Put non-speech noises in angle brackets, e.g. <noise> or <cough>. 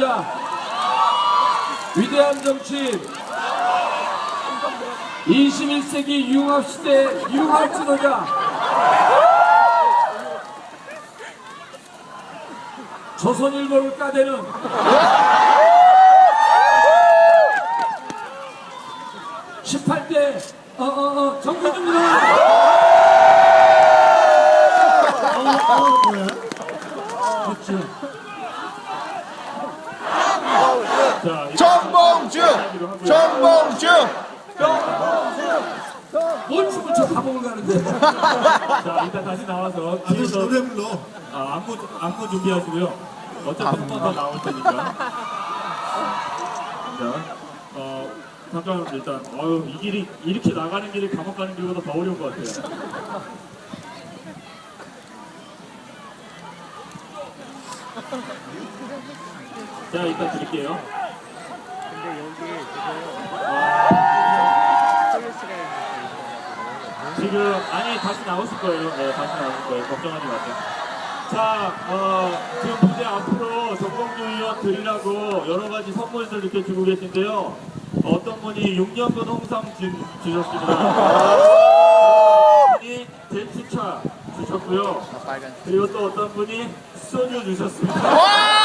지도자, 위대한 정치인, 21세기 융합 시대 융합 지도자, 조선일보를 까대는 (18대) 어어 어 정규입니다 그렇죠. 자, 이제 정봉주! 하고요. 정봉주! 뭔 춤을 저 감옥을 가는데 <laughs> 자, 일단 다시 나와서 뒤에서 노래 불러. 아, 안무, 안무 준비하시고요. 어차피 한 번 더 나올 테니까. 자, 어, 잠깐 일단, 어유 이 길이, 이렇게 나가는 길이 감옥 가는 길보다 더 어려운 것 같아요. 자, 일단 드릴게요. 지금 아니 다시 나오실 거예요. 네, 다시 나오실 거예요. 걱정하지 마세요. 자, 어, 지금 무대 앞으로 정봉주 의원 드리라고 여러 가지 선물들 이렇게 주고 계신데요. 어떤 분이 6년분 홍삼 주, 주셨습니다. 어떤 분이 대추차 주셨고요. 그리고 또 어떤 분이 소주 주셨습니다. 와!